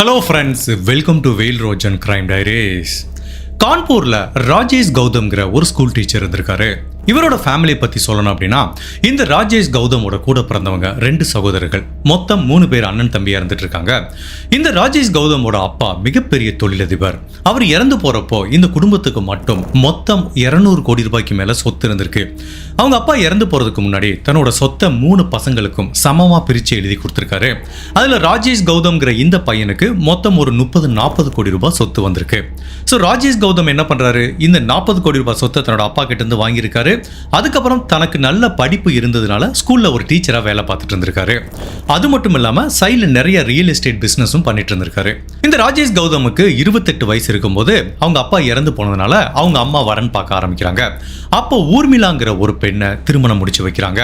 Hello friends welcome to வெயில் Rojan crime diaries கான்பூரில் ராஜேஷ் கௌதம்ங்கிற ஒரு ஸ்கூல் டீச்சர் இருந்திருக்காரு. இவரோட ஃபேமிலியை பற்றி சொல்லணும் அப்படின்னா இந்த ராஜேஷ் கௌதமோட கூட பிறந்தவங்க ரெண்டு சகோதரர்கள். மொத்தம் மூணு பேர் அண்ணன் தம்பியாக இருந்துட்டு இருக்காங்க இந்த ராஜேஷ் கௌதமோட அப்பா மிகப்பெரிய தொழிலதிபர். அவர் இறந்து போகிறப்போ இந்த குடும்பத்துக்கு மட்டும் மொத்தம் 200 கோடி ரூபாய்க்கு மேலே சொத்து இருந்திருக்கு. அவங்க அப்பா இறந்து போறதுக்கு முன்னாடி தன்னோட சொத்தை மூணு பசங்களுக்கும் சமமாக பிரிச்சு எழுதி கொடுத்துருக்காரு. அதுல ராஜேஷ் கௌதம்ங்கிற இந்த பையனுக்கு மொத்தம் ஒரு முப்பது நாற்பது கோடி ரூபாய் சொத்து வந்திருக்கு. ஸோ ராஜேஷ் கௌதம் என்ன பண்றாரு? இந்த நாற்பது கோடி ரூபாய் சொத்தை தன்னோட அப்பா கிட்ட இருந்து வாங்கியிருக்காரு. அதுக்கப்புறம் தனக்கு நல்ல படிப்பு இருந்ததுனால ஸ்கூல்ல ஒரு டீச்சராக வேலை பார்த்துட்டு இருந்திருக்காரு. அது மட்டும் இல்லாம சைடில் நிறைய ரியல் எஸ்டேட் பிஸ்னஸும் பண்ணிட்டு இருந்திருக்காரு. இந்த ராஜேஷ் கௌதமுக்கு இருபத்தெட்டு வயசு இருக்கும்போது அவங்க அப்பா இறந்து போனதுனால அவங்க அம்மா வரன் பார்க்க ஆரம்பிக்கிறாங்க. அப்போ ஊர்மிளாங்கிற ஒரு பெண்ணை திருமணம் முடிச்சு வைக்கிறாங்க.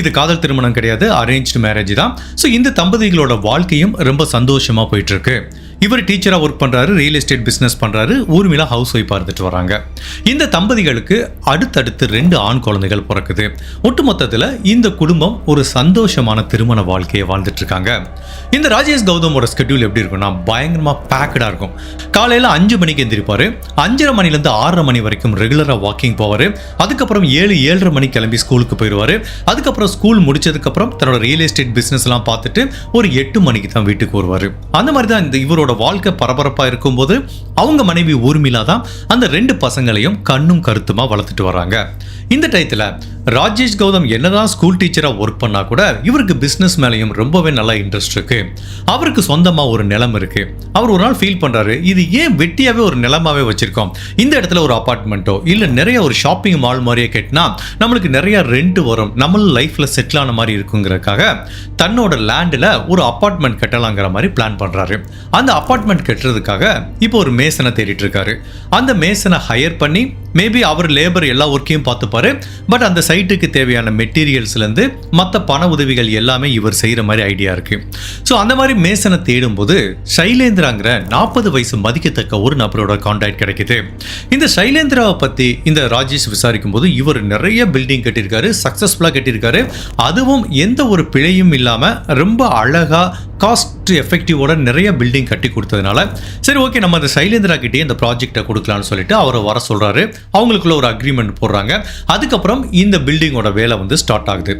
இது காதல் திருமணம் கிடையாது அரேஞ்ச்டு மேரேஜ் தான். ஸோ இந்த தம்பதிகளோட வாழ்க்கையும் ரொம்ப சந்தோஷமா போயிட்டு இருக்கு. இவர் டீச்சராக ஒர்க் பண்றாரு ரியல் எஸ்டேட் பிஸ்னஸ் பண்றாரு ஊர்மிளா ஹவுஸ் ஒய்ஃபாக இருந்துட்டு வராங்க. இந்த தம்பதிகளுக்கு அடுத்தடுத்து ரெண்டு ஆண் குழந்தைகள் பிறக்குது. ஒட்டுமொத்தத்துல இந்த குடும்பம் ஒரு சந்தோஷமான திருமண வாழ்க்கையை வாழ்ந்துட்டு இருக்காங்க. இந்த ராஜேஷ் கௌதமோட ஸ்கெட்யூல் எப்படி இருக்கும்னா பயங்கரமா பேக்கடாக இருக்கும். காலையில அஞ்சு மணிக்கு எந்திரிப்பாரு. அஞ்சரை மணில இருந்து ஆறரை மணி வரைக்கும் ரெகுலரா வாக்கிங் போவாரு. அதுக்கப்புறம் ஏழு ஏழரை மணி கிளம்பி ஸ்கூலுக்கு போயிடுவார் அதுக்கப்புறம் ஸ்கூல் முடிச்சதுக்கப்புறம் தன்னோட ரியல் எஸ்டேட் பிஸ்னஸ்லாம் எல்லாம் பார்த்துட்டு ஒரு எட்டு மணிக்கு தான் வீட்டுக்கு வருவாரு. அந்த மாதிரி தான் இந்த இவரோட வாழ்க்கை பரபரப்பா இருக்கும்போது அவங்க மனைவி ஊர்மிளா தான் அந்த ரெண்டு பசங்களையும் கண்ணும் கருத்துமா வளர்த்துட்டு வராங்க. இந்த டயத்தில் ராஜேஷ் கௌதம் என்னதான் ஸ்கூல் டீச்சரா ஒர்க் பண்ணா கூட இவருக்கு பிசினஸ் மேலேயும் ரொம்பவே நல்லா இன்ட்ரெஸ்ட் இருக்கு. அவருக்கு சொந்தமா ஒரு நிலம் இருக்கு. அவர் ஒரு நாள் ஃபீல் பண்றாரு இது ஏன் வெட்டியாவே ஒரு நிலமாவே வச்சிருக்கோம்? இந்த இடத்துல ஒரு அபார்ட்மெண்ட்டோ இல்ல நிறைய ஒரு ஷாப்பிங் மால் மாதிரியே கட்டினா நம்மளுக்கு நிறைய ரெண்ட் வரும் நம்மளும் லைஃப்ல செட்டில் ஆன மாதிரி இருக்குங்கிறக்காக தன்னோட லேண்டில் ஒரு அபார்ட்மெண்ட் கட்டலாங்கிற மாதிரி பிளான் பண்றாரு. அந்த அப்பார்ட்மெண்ட் கட்டுறதுக்காக இப்போ ஒரு மேசனை தேடிட்டு இருக்காரு அந்த மேசனை ஹையர் பண்ணி மேபி அவர் லேபர் எல்லா ஒர்க்கையும் பார்த்துப்பாரு பட் அந்த சைட்டுக்கு தேவையான மெட்டீரியல்ஸ்லேருந்து மற்ற பண உதவிகள் எல்லாமே இவர் செய்கிற மாதிரி ஐடியா இருக்கு. ஸோ அந்த மாதிரி மேசனை தேடும்போது சைலேந்திராங்கிற நாற்பது வயசு மதிக்கத்தக்க ஒரு நபரோட கான்டாக்ட் கிடைக்குது. இந்த சைலேந்திராவை பற்றி இந்த ராஜேஷ் விசாரிக்கும் போது இவர் நிறைய பில்டிங் கட்டியிருக்காரு சக்ஸஸ்ஃபுல்லாக கட்டியிருக்காரு அதுவும் எந்த ஒரு பிழையும் இல்லாமல் ரொம்ப அழகாக காஸ்ட் எஃபெக்டிவோட நிறைய பில்டிங் கட்டி கொடுத்ததுனால சரி ஓகே நம்ம அந்த சைலேந்திரா கிட்டே இந்த ப்ராஜெக்டை கொடுக்கலாம்னு சொல்லிட்டு அவரை வர சொல்கிறாரு அவங்களுக்குள்ள ஒரு அக்ரிமெண்ட் போடுறாங்க. அதுக்கப்புறம் இந்த பில்டிங்கோட வேலை வந்து ஸ்டார்ட் ஆகுது.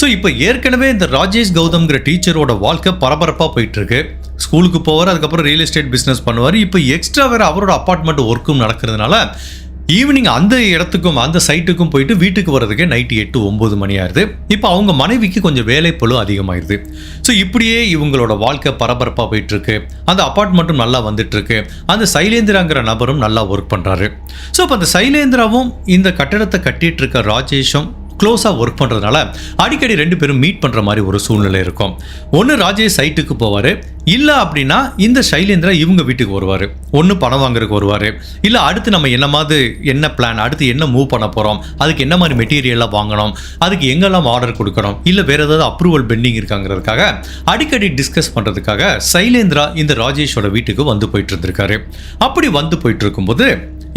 ஸோ இப்போ ஏற்கனவே இந்த ராஜேஷ் கௌதம்ங்கிற டீச்சரோட வாழ்க்கை பரபரப்பாக போயிட்டுருக்கு. ஸ்கூலுக்கு போவார் அதுக்கப்புறம் ரியல் எஸ்டேட் பிஸ்னஸ் பண்ணுவார். இப்போ எக்ஸ்ட்ரா வேறு அவரோட அப்பார்ட்மெண்ட் ஒர்க்கும் நடக்கிறதுனால ஈவினிங் அந்த இடத்துக்கும் அந்த சைட்டுக்கும் போயிட்டு வீட்டுக்கு வர்றதுக்கு நைட்டு எட்டு ஒம்பது மணி ஆயிருது. இப்போ அவங்க மனைவிக்கு கொஞ்சம் வேலைப்பளு அதிகமாயிருது. ஸோ இப்படியே இவங்களோட வாழ்க்கை பரபரப்பாக போயிட்டு இருக்கு அந்த அப்பார்ட்மெண்ட்டும் நல்லா வந்துட்டு இருக்கு அந்த சைலேந்திராங்கிற நபரும் நல்லா ஒர்க் பண்ணுறாரு ஸோ இப்போ அந்த சைலேந்திராவும் இந்த கட்டடத்தை கட்டிட்டு இருக்க ராஜேஷும் க்ளோஸாக ஒர்க் பண்ணுறதுனால அடிக்கடி ரெண்டு பேரும் மீட் பண்ணுற மாதிரி ஒரு சூழ்நிலை இருக்கும். ஒன்று ராஜேஷ் சைட்டுக்கு போவார். இல்லை அப்படின்னா இந்த சைலேந்திரா இவங்க வீட்டுக்கு வருவார். ஒன்று பணம் வாங்குறதுக்கு வருவார். இல்லை அடுத்து நம்ம என்ன மாதிரி என்ன பிளான் அடுத்து என்ன மூவ் பண்ண போகிறோம் அதுக்கு என்ன மாதிரி மெட்டீரியல்லாம் வாங்கணும் அதுக்கு எங்கெல்லாம் ஆர்டர் கொடுக்கணும் இல்லை வேறு ஏதாவது அப்ரூவல் பெண்டிங் இருக்காங்கிறதுக்காக அடிக்கடி டிஸ்கஸ் பண்ணுறதுக்காக சைலேந்திரா இந்த ராஜேஷோட வீட்டுக்கு வந்து போயிட்டு இருந்திருக்காரு. அப்படி வந்து போயிட்டு இருக்கும்போது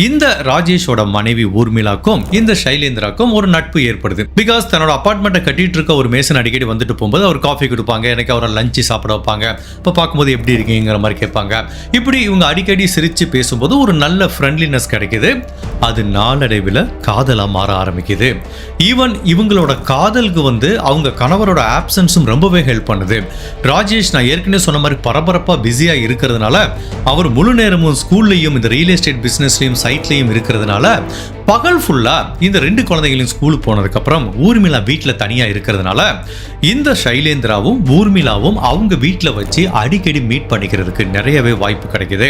இந்த ராஜேஷோட மனைவி ஊர்மிளாக்கும் இந்த சைலேந்திராக்கும் ஒரு நட்பு ஏற்படுது. பிகாஸ் தன்னோட அப்பார்ட்மெண்ட்டை கட்டிட்டு இருக்க ஒரு மேசன் அடிக்கடி வந்துட்டு போகும்போது அவர் காஃபி கொடுப்பாங்க எனக்கு அவரை லஞ்சு சாப்பிட வைப்பாங்க. இப்போ பார்க்கும்போது எப்படி இருக்கீங்கிற மாதிரி கேட்பாங்க. இப்படி இவங்க அடிக்கடி சிரிச்சு பேசும்போது ஒரு நல்ல ஃப்ரெண்ட்லினஸ் கிடைக்குது. அது நாளடைவில் காதலாக மாற ஆரம்பிக்குது. ஈவன் இவங்களோட காதலுக்கு வந்து அவங்க கணவரோட ஆப்சன்ஸும் ரொம்பவே ஹெல்ப் பண்ணுது. ராஜேஷ் நான் ஏற்கனவே சொன்ன மாதிரி பரபரப்பாக பிஸியாக இருக்கிறதுனால அவர் முழு நேரமும் ஸ்கூல்லையும் இந்த ரியல் எஸ்டேட் பிஸ்னஸ்லையும் சைட்லேயும் இருக்கிறதுனால பகல் ஃபுல்லாக இந்த ரெண்டு குழந்தைகளையும் ஸ்கூலுக்கு போனதுக்கப்புறம் ஊர்மிளா வீட்டில் தனியாக இருக்கிறதுனால இந்த சைலேந்திராவும் ஊர்மிளாவும் அவங்க வீட்டில் வச்சு அடிக்கடி மீட் பண்ணிக்கிறதுக்கு நிறையவே வாய்ப்பு கிடைக்குது.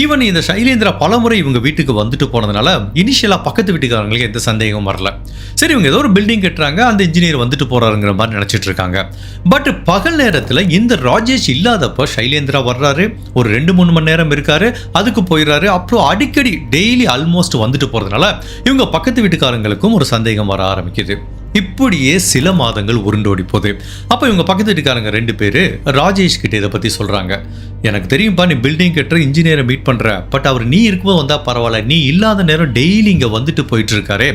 ஈவன் இந்த சைலேந்திரா பலமுறை இவங்க வீட்டுக்கு வந்துட்டு போனதுனால இனிஷியலாக பக்கத்து வீட்டுக்காரங்களுக்கு எந்த சந்தேகமும் வரல. சரி இவங்க ஏதோ ஒரு பில்டிங் கட்டுறாங்க அந்த இன்ஜினியர் வந்துட்டு போறாருங்கிற மாதிரி நினச்சிட்டு இருக்காங்க. பட் பகல் நேரத்தில் இந்த ராஜேஷ் இல்லாதப்போ சைலேந்திரா வர்றாரு ஒரு ரெண்டு மூணு மணி நேரம் இருக்காரு அதுக்கு போயிடுறாரு அப்புறம் அடிக்கடி டெய்லி ஆல்மோஸ்ட் வந்துட்டு போகிறதுனால இவங்க பக்கத்து வீட்டுக்காரங்களுக்கும் ஒரு சந்தேகம் வர ஆரம்பிக்குது. இப்படியே சில மாதங்கள் உருண்டோடி போகுது. அப்போ இவங்க பக்கத்து வீட்டுக்காரங்க ரெண்டு பேர் ராஜேஷ் கிட்ட இதை பற்றி சொல்கிறாங்க எனக்கு தெரியும்ப்பா நீ பில்டிங் கட்டுற இன்ஜினியரை மீட் பண்ணுற பட் அவர் நீ இருக்கும்போது வந்தால் பரவாயில்ல. நீ இல்லாத நேரம் டெய்லி இங்கே வந்துட்டு போயிட்டு இருக்காரே.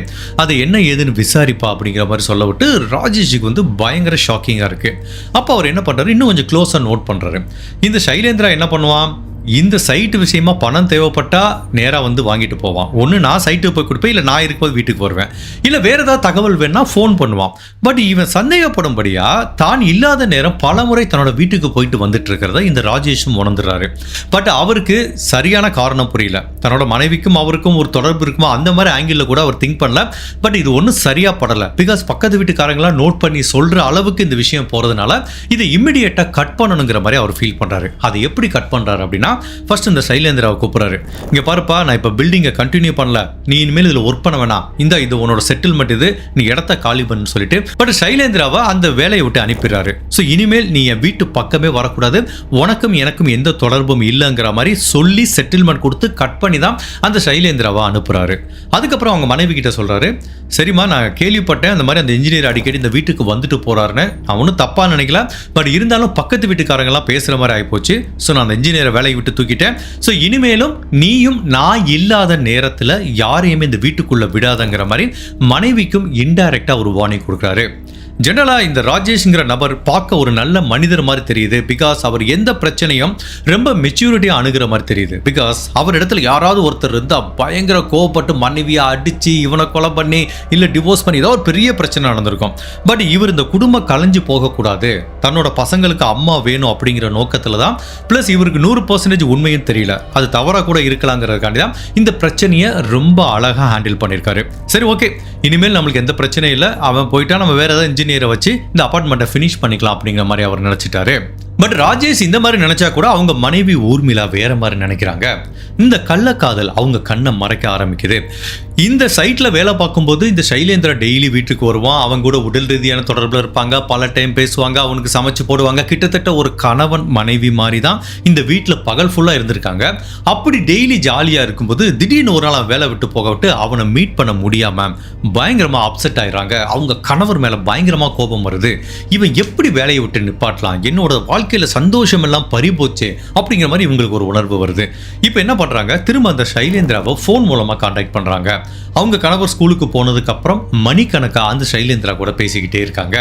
அது என்ன ஏதுன்னு விசாரிப்பா அப்படிங்கிற மாதிரி சொல்ல விட்டு ராஜேஷுக்கு வந்து பயங்கர ஷாக்கிங்காக இருக்குது அப்போ அவர் என்ன பண்ணுறாரு இன்னும் கொஞ்சம் க்ளோஸாக நோட் பண்ணுறாரு இந்த சைலேந்திரா என்ன பண்ணுவான்? இந்த சைட்டு விஷயமா பணம் தேவைப்பட்டா நேராக வந்து வாங்கிட்டு போவான். ஒன்று நான் சைட்டுக்கு போய் கொடுப்பேன் இல்லை நான் இருக்கும்போது வீட்டுக்கு வருவேன். இல்லை வேறு ஏதாவது தகவல் வேணால் ஃபோன் பண்ணுவான். பட் இவன் சந்தேகப்படும்படியா தான் இல்லாத நேரம் பல முறை தன்னோட வீட்டுக்கு போயிட்டு வந்துட்டு இருக்கிறத இந்த ராஜேஷும் உணர்ந்துறாரு. பட் அவருக்கு சரியான காரணம் புரியல. தன்னோட மனைவிக்கும் அவருக்கும் ஒரு தொடர்பு இருக்குமா? அந்த மாதிரி ஆங்கிளில் கூட அவர் திங்க் பண்ணல. பட் இது ஒன்றும் சரியாக படலை. பிகாஸ் பக்கத்து வீட்டுக்காரங்களாம் நோட் பண்ணி சொல்கிற அளவுக்கு இந்த விஷயம் போகிறதுனால இதை இம்மிடியேட்டாக கட் பண்ணணுங்கிற மாதிரி அவர் ஃபீல் பண்ணுறாரு அதை எப்படி கட் பண்ணுறாரு அப்படின்னா ஃபர்ஸ்ட் இந்த சைலேந்திராவை கூப்பிட்றாரு. இங்க பாருப்பா நான் இப்போ பில்டிங்கை கண்டினியூ பண்ணல. நீ இனிமேல் இதில் ஒர்க் பண்ண வேணாம். இந்த இது உன்னோட செட்டில்மெண்ட் இது. நீ இடத்த காலி பண்ணு சொல்லிட்டு. பட் சைலேந்திராவை அந்த வேலையை விட்டு அனுப்பிடுறாரு. ஸோ இனிமேல் நீ என் வீட்டு பக்கமே வரக்கூடாது. உனக்கும் எனக்கும் எந்த தொடர்பும் இல்லைங்கிற மாதிரி சொல்லி செட்டில்மெண்ட் கொடுத்து கட் பண்ணி தான் அந்த சைலேந்திராவை அனுப்புறாரு. அதுக்கப்புறம் அவங்க மனைவி கிட்ட சொல்றாரு சரிம்மா நான் கேள்விப்பட்டேன். அந்த மாதிரி அந்த இன்ஜினியர் அடிக்கடி இந்த வீட்டுக்கு வந்துட்டு போறாருன்னு. நான் ஒன்றும் நினைக்கல. பட் இருந்தாலும் பக்கத்து வீட்டுக்காரங்கெல்லாம் பேசுற மாதிரி ஆகிப்போச்சு ஸோ நான் அந்த இன்ஜினியரை வேலையை விட்டு தூக்கிட்டேன். ஸோ இனிமேலும் நீயும் நான் இல்லாத நேரத்தில் யாரையுமே இந்த வீட்டுக்குள்ள விடாதங்கிற மாதிரி மனைவிக்கும் இன்டைரக்டாக ஒரு வார்னிங் கொடுக்குறாரு. ஜெனரலாக இந்த ராஜேஷ்ங்கிற நபர் பார்க்க ஒரு நல்ல மனிதர் மாதிரி தெரியுது. பிகாஸ் அவர் எந்த பிரச்சனையும் ரொம்ப மெச்சூரிட்டியாக அணுகிற மாதிரி தெரியுது. பிகாஸ் அவர் இடத்துல யாராவது ஒருத்தர் இருந்தால் பயங்கர கோவப்பட்டு மனைவியை அடித்து இவனை கொலை பண்ணி இல்லை டிவோர்ஸ் பண்ணி ஏதோ ஒரு பெரிய பிரச்சனை நடந்திருக்கும். பட் இவர் இந்த குடும்பம் கலைஞ்சு போகக்கூடாது. தன்னோட பசங்களுக்கு அம்மா வேணும் அப்படிங்கிற நோக்கத்தில் தான். ப்ளஸ் இவருக்கு நூறு பர்சன்டேஜ் உண்மையும் தெரியல. அது தவறாக கூட இருக்கலாங்கிறதுக்காண்டி தான் இந்த பிரச்சனையை ரொம்ப அழகாக ஹேண்டில் பண்ணியிருக்காரு. சரி ஓகே இனிமேல் நம்மளுக்கு எந்த பிரச்சனையும் இல்லை. அவன் போயிட்டா நம்ம வேறு ஏதாவது இன்ஜினியரை வச்சு இந்த அப்பார்ட்மெண்ட்டை ஃபினிஷ் பண்ணிக்கலாம் அப்படிங்கிற மாதிரி அவர் நினச்சிட்டாரு. பட் ராஜேஷ் இந்த மாதிரி நினைச்சா கூட அவங்க மனைவி ஊர்மிளா வேற மாதிரி நினைக்கிறாங்க. இந்த கள்ளக்காதல் அவங்க கண்ணை மறைக்க ஆரம்பிக்குது. இந்த சைட்டில் வேலை பார்க்கும்போது இந்த சைலேந்திரா டெய்லி வீட்டுக்கு வருவான். அவங்க கூட உடல் ரீதியான தொடர்பில் இருப்பாங்க. பல டைம் பேசுவாங்க. அவனுக்கு சமைச்சு போடுவாங்க. கிட்டத்தட்ட ஒரு கணவன் மனைவி மாதிரி தான் இந்த வீட்டில் பகல் ஃபுல்லாக இருந்திருக்காங்க. அப்படி டெய்லி ஜாலியாக இருக்கும்போது திடீர்னு ஒரு நாள் வேலை விட்டு போக விட்டு அவனை மீட் பண்ண முடியாமல் பயங்கரமாக அப்செட் ஆயிடுறாங்க. அவங்க கணவர் மேலே பயங்கரமாக கோபம் வருது. இவன் எப்படி வேலையை விட்டு நிப்பாட்டலாம்? என்னோட வாழ்க்கையில் சந்தோஷம் எல்லாம் பறிபோச்சே அப்படிங்கிற மாதிரி இவங்களுக்கு ஒரு உணர்வு வருது. இப்போ என்ன பண்றாங்க? திரும்ப அந்த சைலேந்திராவை ஃபோன் மூலமாக காண்டாக்ட் பண்றாங்க. அவங்க கணவர் ஸ்கூலுக்கு போனதுக்கு அப்புறம் மணிக்கணக்கா அந்த சைலேந்திரா கூட பேசிக்கிட்டே இருக்காங்க.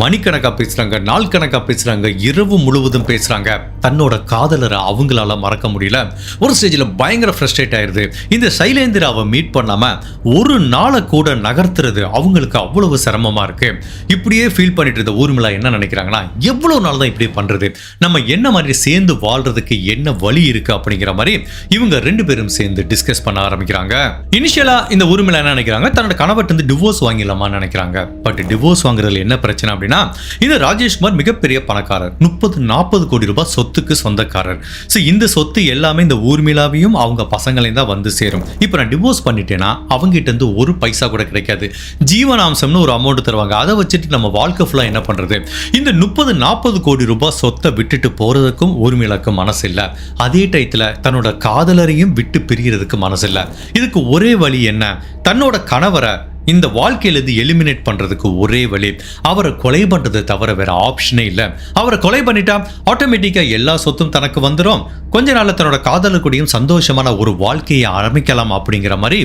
மணிக்கணக்கா பேசுறாங்க நாள் கணக்கா பேசுறாங்க இரவு முழுவதும் பேசுறாங்க. தன்னோட காதலரை அவங்களால மறக்க முடியல. ஒரு ஸ்டேஜில் பயங்கர ஃப்ரஸ்ட்ரேட் ஆயிருது. இந்த சைலேந்திராவை மீட் பண்ணாம ஒரு நாளை கூட நகர்த்துறது அவங்களுக்கு அவ்வளவு சிரமமா இருக்கு. இப்படியே ஃபீல் பண்ணிட்டு இருந்த ஊர்மிளா என்ன நினைக்கிறாங்கன்னா எவ்வளவு நாள் தான் இப்படி பண்ணுறது நம்ம என்ன மாதிரி சேர்ந்து வாழ்றதுக்கு என்ன வழி இருக்குது அப்படிங்கிற மாதிரி இவங்க ரெண்டு பேரும் சேர்ந்து டிஸ்கஸ் பண்ண ஆரம்பிக்கிறாங்க. இனிஷியலாக இந்த உரிமையில் என்ன நினைக்கிறாங்க? தன்னோட கணவர்கிட்ட வந்து டிவோர்ஸ் வாங்கிடலாமான்னு நினைக்கிறாங்க. பட் டிவோர்ஸ் வாங்குறதுல என்ன பிரச்சனை அப்படின்னா இந்த ராஜேஷ்குமார் மிகப்பெரிய பணக்காரர். முப்பது நாற்பது கோடி ரூபாய் சொத்துக்கு சொந்தக்காரர். ஸோ இந்த சொத்து எல்லாமே இந்த ஊர்மிளாவையும் அவங்க பசங்களையும் தான் வந்து சேரும். இப்போ நான் டிவோர்ஸ் பண்ணிட்டேன்னா அவங்ககிட்ட இருந்து ஒரு பைசா கூட கிடைக்காது. ஜீவனாம்சம்னு ஒரு அமௌண்ட் தருவாங்க. அதை வச்சுட்டு நம்ம வாழ்க்கை ஃபுல்லாக என்ன பண்ணுறது இந்த முப்பது நாற்பது கோடி ரூபாய் சொத்தை விட்டுட்டு போகிறதுக்கும் ஊர்மிளாக்கு மனசு இல்லை அதே டயத்தில் தன்னோட காதலரையும் விட்டு பிரியறதுக்கு மனசு இல்லை இதுக்கு ஒரே வழி என்ன? தன்னோட கணவரை இந்த வாழ்க்கையிலேருந்து எலிமினேட் பண்ணுறதுக்கு ஒரே வழி. அவரை கொலை பண்ணுறதை தவிர வேற ஆப்ஷனே இல்லை. அவரை கொலை பண்ணிட்டா ஆட்டோமேட்டிக்காக எல்லா சொத்தும் தனக்கு வந்துடும் கொஞ்ச நாளில் தன்னோட காதலர் கூடயும் சந்தோஷமான ஒரு வாழ்க்கையை ஆரம்பிக்கலாம் அப்படிங்கிற மாதிரி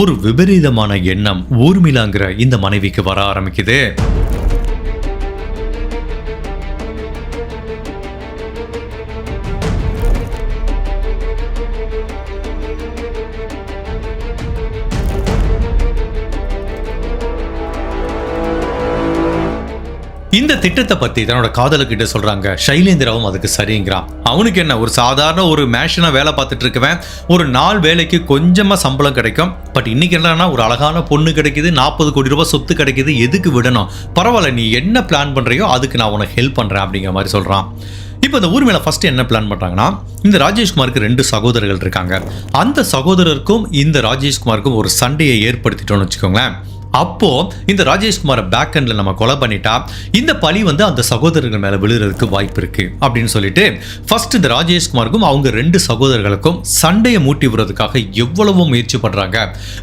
ஒரு விபரீதமான எண்ணம் ஊர்மிளாங்கிற இந்த மனைவிக்கு வர ஆரம்பிக்குது. இந்த திட்டத்தை பத்தி தன்னோட காதலுக்கிட்ட சொல்றாங்க. சைலேந்திராவும் அதுக்கு சரிங்கிறான். அவனுக்கு என்ன ஒரு சாதாரண ஒரு மேஷனா வேலை பார்த்துட்டு இருக்கவன் ஒரு நாள் வேலைக்கு கொஞ்சமா சம்பளம் கிடைக்கும். பட் இன்னைக்கு என்னன்னா ஒரு அழகான பொண்ணு கிடைக்குது நாற்பது கோடி ரூபாய் சொத்து கிடைக்குது எதுக்கு விடணும்? பரவாயில்ல நீ என்ன பிளான் பண்றியோ அதுக்கு நான் உனக்கு ஹெல்ப் பண்றேன் அப்படிங்கிற மாதிரி சொல்றான். இப்போ இந்த ஊர் மேலே ஃபர்ஸ்ட் என்ன பிளான் பண்ணுறாங்கன்னா இந்த ராஜேஷ்குமாருக்கு ரெண்டு சகோதரர்கள் இருக்காங்க. அந்த சகோதரருக்கும் இந்த ராஜேஷ்குமாருக்கும் ஒரு சண்டையை ஏற்படுத்திட்டோம்னு வச்சுக்கோங்களேன். அப்போ இந்த ராஜேஷ்குமாரை பேக் அண்ட்ல நம்ம கொலை பண்ணிட்டா இந்த பழி வந்து அந்த சகோதரர்கள் மேல விழுறதுக்கு வாய்ப்பு இருக்கு அப்படின்னு சொல்லிட்டு ஃபர்ஸ்ட் இந்த ராஜேஷ்குமாருக்கும் அவங்க ரெண்டு சகோதரர்களுக்கும் சண்டையை மூட்டி விடுறதுக்காக எவ்வளவோ முயற்சி பண்றாங்க.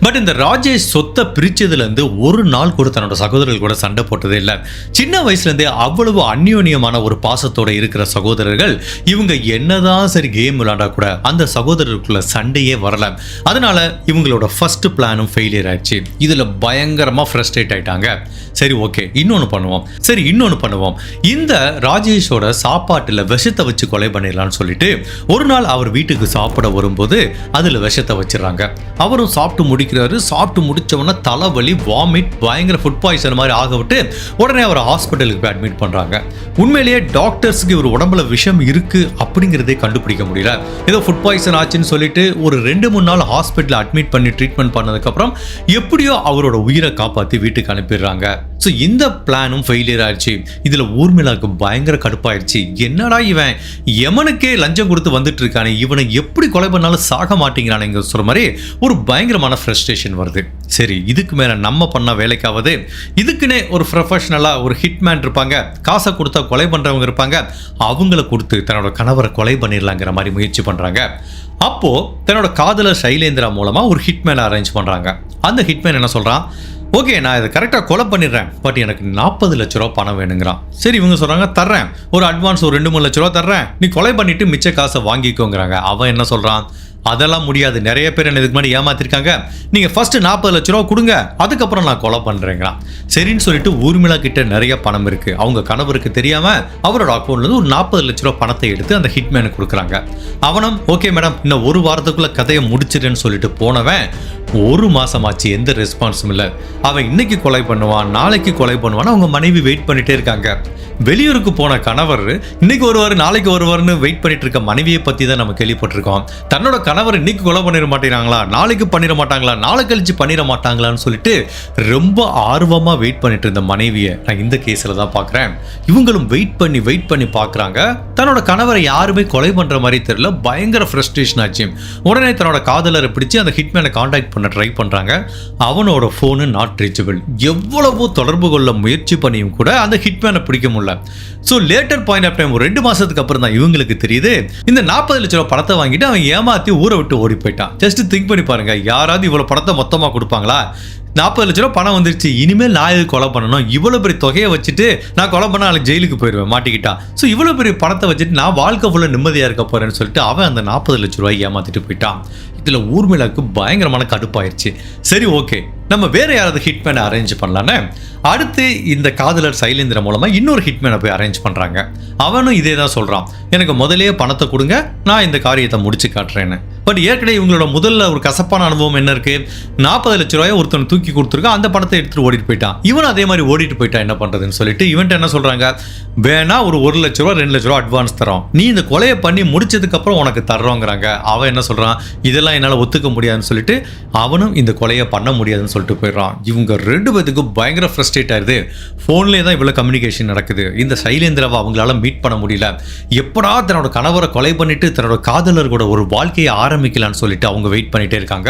பட் இந்த ராஜேஷ் சொத்தை பிரிச்சதுல இருந்து ஒரு நாள் கூட தன்னோட சகோதரர்கள் கூட சண்டை போட்டதே இல்லை. சின்ன வயசுல இருந்தே அவ்வளவு அந்யோன்யமான ஒரு பாசத்தோட இருக்கிற சகோதரர்கள் இவங்க என்னதான் சரி கேம் விளாண்டா கூட அந்த சகோதரருக்குள்ள சண்டையே வரல. அதனால இவங்களோட ஃபர்ஸ்ட் பிளானும் ஃபெயிலியர் ஆயிடுச்சு. இதுல பயங்கரமாக ஃப்ரஸ்ட்ரேட் ஆகிட்டாங்க சரி ஓகே இன்னொன்று பண்ணுவோம். சரி இன்னொன்று பண்ணுவோம். இந்த ராஜேஷோட சாப்பாட்டுல விஷத்தை வச்சு கொலை பண்ணிடலாம்னு சொல்லிட்டு ஒரு நாள் அவர் வீட்டுக்கு சாப்பிட வரும்போது அதுல விஷத்தை வச்சிடறாங்க. அவரும் சாப்பிட்டு முடிக்கிறாரு. சாப்பிட்டு முடிச்ச உடனே தலைவலி வாமிட் பயங்கர ஃபுட் பாய்சன் மாதிரி ஆகவிட்டு உடனே அவர் ஹாஸ்பிட்டலுக்கு போய் அட்மிட் பண்றாங்க. உண்மையிலேயே டாக்டர்ஸ்க்கு இவர் உடம்புல விஷம் இருக்கு அப்படிங்கிறதே கண்டுபிடிக்க முடியல. ஏதோ ஃபுட் பாய்சன் ஆச்சுன்னு சொல்லிட்டு ஒரு ரெண்டு மூணு நாள் ஹாஸ்பிட்டலில் அட்மிட் பண்ணி ட்ரீட்மெண்ட் பண்ணதுக்கப்புறம் எப்படியோ அவரோட உயிரை காப்பாற்றி வீட்டுக்கு அனுப்பிடுறாங்க. ஸோ இந்த பிளானும் ஃபெயிலியர் ஆயிடுச்சு. இதில் ஊர்மிளாவுக்கு பயங்கர கடுப்பாயிருச்சு என்னடா இவன்? எமனுக்கே லஞ்சம் கொடுத்து வந்துட்டு இருக்கானே இவனை எப்படி கொலை பண்ணாலும் சாக மாட்டேங்கிறானுங்க சொல்ற மாதிரி ஒரு பயங்கரமான ஃப்ரஸ்ட்ரேஷன் வருது. சரி இதுக்கு மேலே நம்ம பண்ண வேலைக்காவது இதுக்குன்னே ஒரு ப்ரொஃபஷனலாக ஒரு ஹிட்மேன் இருப்பாங்க. காசை கொடுத்தா கொலை பண்ணுறவங்க இருப்பாங்க. அவங்கள கொடுத்து தன்னோட கணவரை கொலை பண்ணிடலாங்கிற மாதிரி முயற்சி பண்ணுறாங்க அப்போ தன்னோட காதலர் சைலேந்திரா மூலமாக ஒரு ஹிட்மேனை அரேஞ்ச் பண்றாங்க. அந்த ஹிட்மேன் என்ன சொல்றான்? ஓகே நான் இதை கரெக்டாக கொலை பண்ணிடுறேன். பட் எனக்கு நாற்பது லட்ச ரூபா பணம் வேணுங்கிறான். சரி இவங்க சொல்றாங்க தர்றேன். ஒரு அட்வான்ஸ் ஒரு ரெண்டு மூணு லட்ச ரூபா தர்றேன். நீ கொலை பண்ணிட்டு மிச்ச காசை வாங்கிக்கோங்கிறாங்க. அவன் என்ன சொல்றான்? அதெல்லாம் முடியாது. நிறைய பேர் என்ன இதுக்கு முன்னாடி ஏமாத்திருக்காங்க. நீங்கள் ஃபர்ஸ்ட் நாற்பது லட்ச ரூபா கொடுங்க. அதுக்கப்புறம் நான் கொலை பண்றேங்கிறான் சரின்னு சொல்லிட்டு ஊர்மிளா கிட்ட நிறைய பணம் இருக்குது அவங்க கணவருக்கு தெரியாமல் அவரோட அக்கௌண்ட்லேருந்து ஒரு நாற்பது லட்ச ரூபா பணத்தை எடுத்து அந்த ஹிட்மேனுக்கு கொடுக்குறாங்க. அவனும் ஓகே மேடம் இன்னும் ஒரு வாரத்துக்குள்ளே கதையை முடிச்சிடுன்னு சொல்லிட்டு போனவன் ஒரு மாதமாச்சு எந்த ரெஸ்பான்ஸும் இல்லை. அவன் இன்னைக்கு கொலை பண்ணுவான் நாளைக்கு கொலை பண்ணுவான்னு அவங்க மனைவி வெயிட் பண்ணிட்டே இருக்காங்க. வெளியூருக்கு போன கணவர் இன்னைக்கு ஒருவர் நாளைக்கு ஒருவர்னு வெயிட் பண்ணிட்டு இருக்க மனைவியை பற்றி தான் நம்ம கேள்விப்பட்டிருக்கோம். தன்னோட கணவர் இன்னைக்கு கொலை பண்ணிட மாட்டேங்கிறாங்களா? நாளைக்கு பண்ணிட மாட்டாங்களா? நாளை கழிச்சு பண்ணிட மாட்டாங்களான்னு சொல்லிட்டு ரொம்ப ஆர்வமாக வெயிட் பண்ணிட்டு இருந்த மனைவியை நான் இந்த கேஸில் தான் பார்க்குறேன். இவங்களும் வெயிட் பண்ணி வெயிட் பண்ணி பார்க்குறாங்க. தன்னோட கணவரை யாருமே கொலை பண்ற மாதிரி தெரியல. பயங்கர ஃப்ரஸ்ட்ரேஷன் ஆச்சு. உடனே தன்னோட காதலரை பிடிச்சி அந்த ஹிட்மேனை காண்டாக்ட் பண்ண ட்ரை பண்ணுறாங்க அவனோட ஃபோனு நாட் ரீச்சபிள் எவ்வளவோ தொடர்பு கொள்ள முயற்சி பண்ணியும் கூட அந்த ஹிட்மேனை பிடிக்க முடியல. So later point of time ஒரு ரெண்டு மாதத்துக்கு அப்புறம் தான் இவங்களுக்கு தெரியுது. இந்த நாற்பது லட்ச ரூபா பணத்தை வாங்கிட்டு அவன் ஏமாத்தி ஊரை விட்டு ஓடி போயிட்டான். ஜஸ்ட் திங்க் பண்ணி பாருங்க யாராவது இவ்வளோ பணத்தை மொத்தமாக கொடுப்பாங்களா? நாற்பது லட்ச ரூபா பணம் வந்துருச்சு இனிமேல் நான் இது கொலை பண்ணணும்? இவ்வளோ பெரிய தொகையை வச்சுட்டு நான் கொலை பண்ண நாளைக்கு ஜெயிலுக்கு போயிடுவேன் மாட்டிக்கிட்டா ஸோ இவ்வளோ பெரிய பணத்தை வச்சுட்டு நான் வாழ்க்கை ஃபுல்லாக நிம்மதியாக இருக்க போகிறேன்னு சொல்லிட்டு அவன் அந்த நாற்பது லட்ச ரூபாய் ஏமாத்திட்டு போயிட்டான். இதில் ஊர்மிளாவுக்கு பயங்கரமான கடுப்பாயிருச்சு. சரி ஓகே நம்ம வேறு யாராவது ஹிட்மேனை அரேஞ்ச் பண்ணலான்னு அடுத்து இந்த காதலர் சைலேந்திரன் மூலமாக இன்னொரு ஹிட்மேனை போய் அரேஞ்ச் பண்ணுறாங்க அவனும் இதே தான் சொல்கிறான் எனக்கு முதலே பணத்தை கொடுங்க நான் இந்த காரியத்தை முடிச்சு காட்டுறேன்னு. பட் ஏற்கனவே இவங்களோட முதல்ல ஒரு கசப்பான அனுபவம் என்ன இருக்கு? நாற்பது லட்ச ரூபாய் ஒருத்தன் தூக்கி கொடுத்துருக்கா அந்த பணத்தை எடுத்துட்டு ஓடிட்டு போயிட்டான். இவன் அதே மாதிரி ஓடிட்டு போயிட்டான் என்ன பண்றதுன்னு சொல்லிட்டு இவன்ட்டு என்ன சொல்றாங்க? வேணா ஒரு ஒரு லட்ச ரூபா ரெண்டு லட்ச ரூபா அட்வான்ஸ் தரோம். நீ இந்த கொலையை பண்ணி முடிச்சதுக்கு அப்புறம் உனக்கு தர்றோங்கிறாங்க. அவன் என்ன சொல்றான்? இதெல்லாம் என்னால் ஒத்துக்க முடியாதுன்னு சொல்லிட்டு அவனும் இந்த கொலையை பண்ண முடியாதுன்னு சொல்லிட்டு போயிடுறான். இவங்க ரெண்டு பேத்துக்கும் பயங்கர ஃப்ரஸ்ட்ரேட் ஆயிருது. ஃபோன்லேயே தான் இவ்வளோ கம்யூனிகேஷன் நடக்குது. இந்த சைலேந்திராவை அவங்களால மீட் பண்ண முடியல. எப்படா தன்னோட கணவரை கொலை பண்ணிட்டு தன்னோட காதலர் கூட ஒரு வாழ்க்கையை ஆரம்பிக்கலாம்னு சொல்லிட்டு அவங்க வெயிட் பண்ணிட்டே இருக்காங்க.